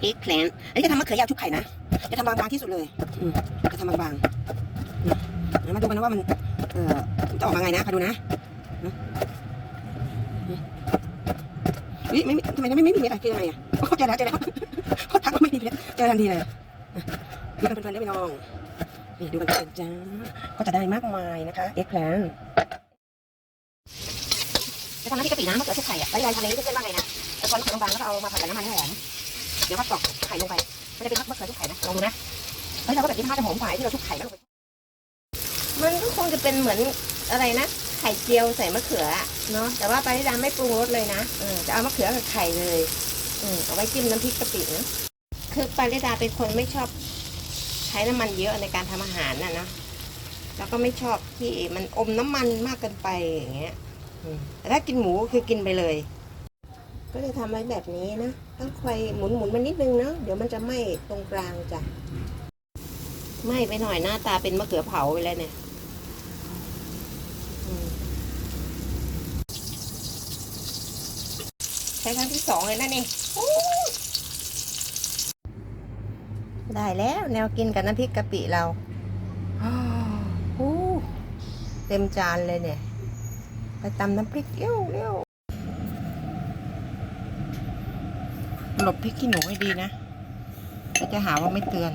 เอ็กแพลนอันนี้จะทำมะเขือยาวชุบไข่นะจะทำบางๆที่สุดเลยอืมจะทำบางๆนะเดี๋ยวมาดูกันนะว่ามันเอ่อจะออกมาไงนะมาดูนะนะเฮ้ยไม่ไม่ทำไมไม่ไม่มีเม็ดอะคืออะไรอะโอ้เจอแล้วเจอแล้วเขาทักว่าไม่มีเม็ดเจอทันทีเลยอะดูกันเพลินๆได้ไหมน้องนี่ดูกันเพลินๆจ้าก็จะได้มากมายนะคะเอ็กแพลนจะทำน้ำพริกกะปินะมะเขือชุบไข่อะแล้วยายทำเองเพื่อนๆว่าไงนะเอาช้อนมะเขือบางๆแล้วก็เอามาผัดกับน้ำมันให้หอม เดี๋ยวพัดกรอกไข่ลงไปมันจะเป็นมะเขือชุบไข่นะลองดูนะเฮ้ยเราก็แบบนี้ถ้าจะหอมกว่าที่เราชุบไข่แล้วลงไปมันก็คงจะเป็นเหมือนอะไรนะ ไข่เจียวใส่มะเขือเนาะแต่ว่าปาริดาไม่ปรุงรสเลยนะอจะเอามะเขือกับไข่เลยเออเอาไว้จิ้มน้ำพริกกะปินะคือปาริดาเป็นคนไม่ชอบใช้น้ำมันเยอะในการทำอาหารน่ะนะแล้วก็ไม่ชอบที่มันอมน้ำมันมากเกินไปอย่างเงี้ยแต่ถ้ากินหมูก็คือกินไปเลย ก็จะทำไว้แบบนี้นะต้องคอยหมุนหมุนๆมันนิดนึงเนาะเดี๋ยวมันจะไหม้ตรงกลางจ้ะไหม้ไปหน่อยหน้าตาเป็นมะเขือเผาไปแล้วเนี่ยใช้ครั้งที่สองเลยนะนี่อู้ได้แล้ว แนวกินกับน้ำพริกกะปิเราเต็มจานเลยเนี่ย ไปตำน้ำพริกเร็วเร็ว หลบพริกขี้หนูให้ดีนะก็จะหาว่าไม่เตือน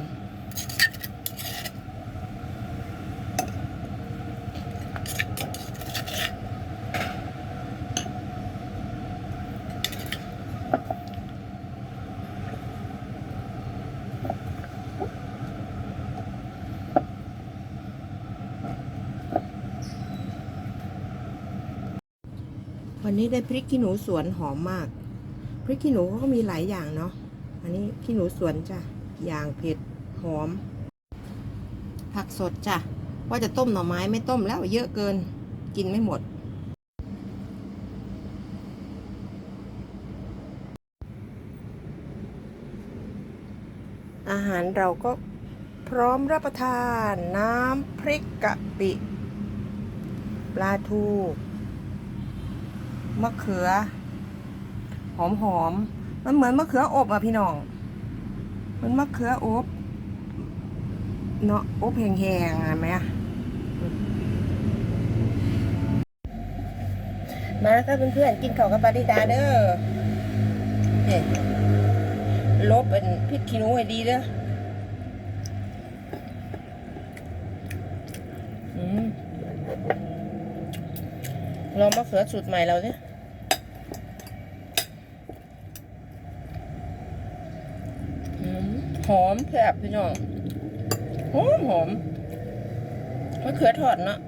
วันนี้ได้พริกขี้หนูสวนหอมมาก พริกขี้หนูเขาก็มีหลายอย่างเนาะอันนี้ขี้หนูสวนจ้ะอย่างเผ็ดหอม ผักสดจ้ะว่าจะต้มหน่อไม้ไม่ต้มแล้วเยอะเกินกินไม่หมด อาหารเราก็พร้อมรับประทานน้ำพริกกะปิ ปลาทู มะเขือ หอมหอมมันเหมือนมะเขืออบอะพี่น้อง มันมะเขืออบเนาะอบแห้งๆอะไหมอะมาค่ะเพื่อนๆกินข้าวกับปาริดาเด้อเนี่ยลบเป็นพริกขี้หนูให้ดีเด้ออืมลองมะเขือสูตรใหม่เราเนี่ยอืม หอมแซ่บพี่น้องหอมหอมมะเขือทอดเนาะ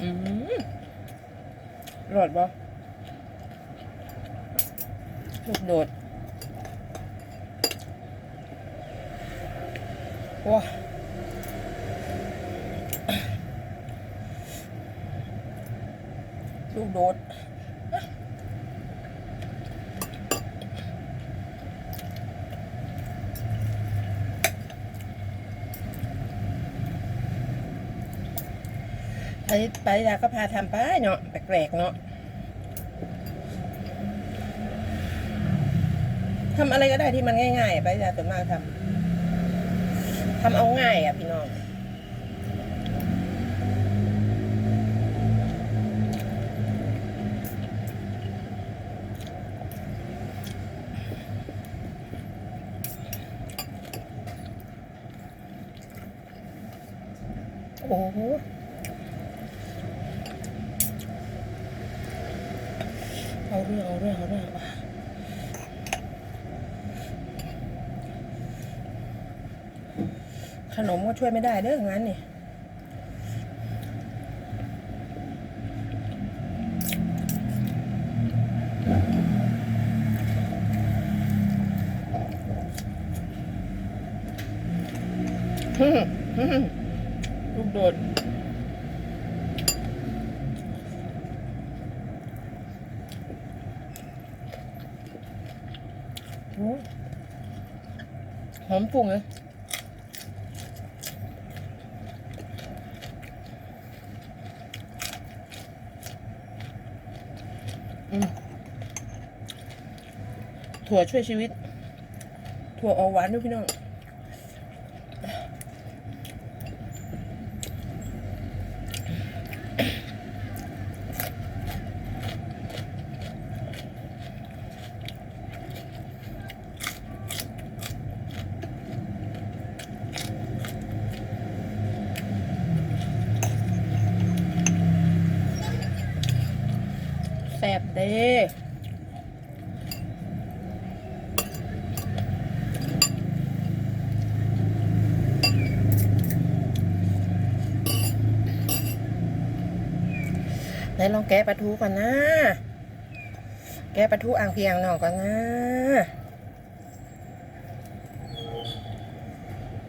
อืมรอยปะลูกโดดว้าลูกโดด ไปไปดาก็พาทำไปเนาะแปลกๆเนาะทำอะไรก็ได้ที่มันง่ายๆไปดาส่วนมากทำทำเอาง่ายอะพี่น้องโอ้โห เอาเรื่องเอาเรื่องเอาเรื่องขนมก็ช่วยไม่ได้เด้องั้นนี่ฮึ่มฮึ่มลูกโดด โอ้ย หอมปุ่งเลยถั่วช่วยชีวิต ถั่วออกหวานด้วยพี่น้อง แซ่บเด้ ไหนลองแกะปลาทูก่อนนะ แกะปลาทูอ่างเพียงหน่อก่อนนะ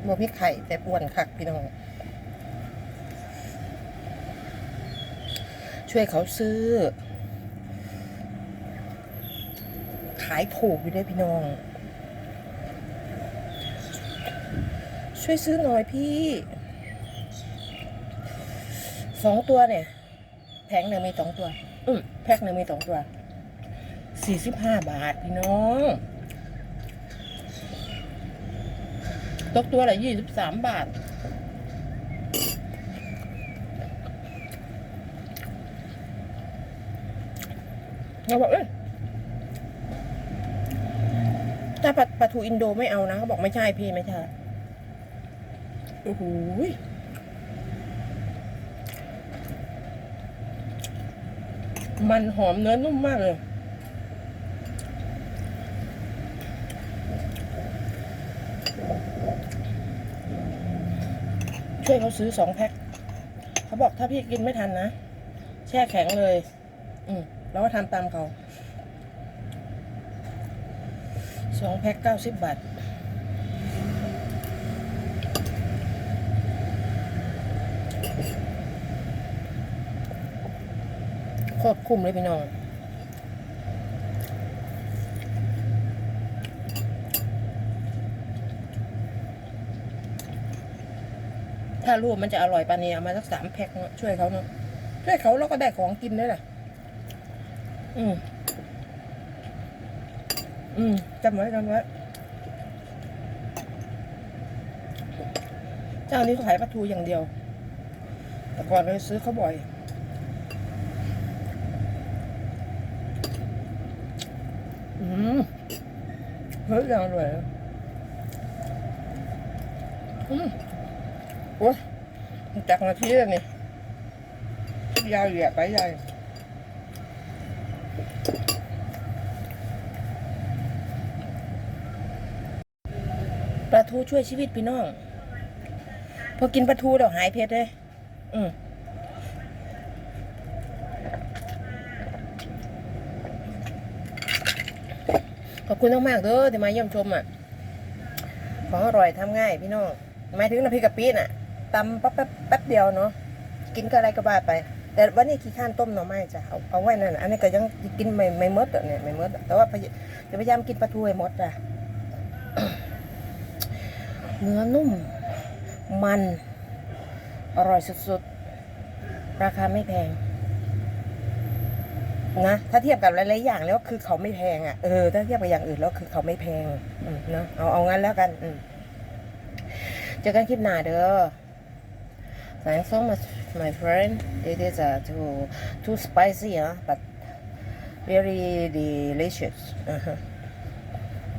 บวมีไข่แต่อ้วนคักพี่น้อง ช่วยเขาซื้อ ขายถูกอยู่ด้วยพี่น้อง ช่วยซื้อหน่อยพี่ สองตัวเนี่ย แผงหนึ่งมีสองตัว อืมแพ็คหนึ่งมีสองตัว สี่สิบห้าบาทพี่น้อง ตกตัวละยี่สิบสามบาท เราบอกเอ้ยถ้าปลาปลาทูอินโดไม่เอานะเขาบอกไม่ใช่พี่ไม่ใช่ โอ้โห มันหอมเนื้อนุ่มมากเลยช่วยเขาซื้อสองแพ็คเขาบอกถ้าพี่กินไม่ทันนะ แช่แข็งเลย อืมแล้วก็ทำตามเขาสองแพ็คเก้าสิบบาท โคตรคุ้มเลยพี่น้องถ้ารู้ว่ามันจะอร่อยปานนี้เอามาสักสามแพ็คเนอะช่วยเขาเนาะช่วยเขาแล้วก็ได้ของกินด้วยล่ะ อืม อืมจำไว้จำไว้เจ้านี้เขาขายปลาทูอย่างเดียว แต่ก่อนเราซื้อเขาบ่อย อืม เฮ้ยยังอร่อยอะอืมโอ้ยจากนาทีแล้วนี่ยาวเหยียดไปใหญ่ปลาทูช่วยชีวิตพี่น้อง พอกินปลาทูเดี๋ยวหายเผ็ดเลยอืม อบคุณมากๆเด้อที่มาเยี่ยมชมอะ ของอร่อยทำง่ายพี่น้องหมายถึงน้ำพริกกะปิน่ะตำแป๊บแป๊บแป๊บเดียวเนาะกินก็อะไรก็บ้าไป แต่วันนี้ขี้ข้านต้มหน่อไม้จ้ะเอาเอาไว้นั่นอันนี้ก็ยังกินไม่ไม่มดเนี่ยไม่มดแต่ว่าพยจะพยายามกินปลาทูให้มดจ้ะเนื้อนุ่ม มัน อร่อยสุดๆ ราคาไม่แพง นะถ้าเทียบกับหลายๆอย่างแล้วคือเขาไม่แพงอะเออถ้าเทียบกับอย่างอื่นแล้วคือเขาไม่แพงเนอะเอาเอางั้นแล้วกันอืเจอกันคลิปหน้าเด้อ Thanks so much, my friend. It is uh, too too spicy, huh? but very delicious. Uh-huh.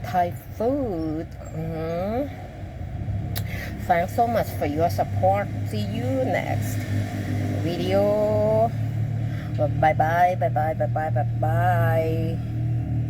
Thai food. hmm Thanks so much for your support. See you next video. บายบายบายบายบายบายบาย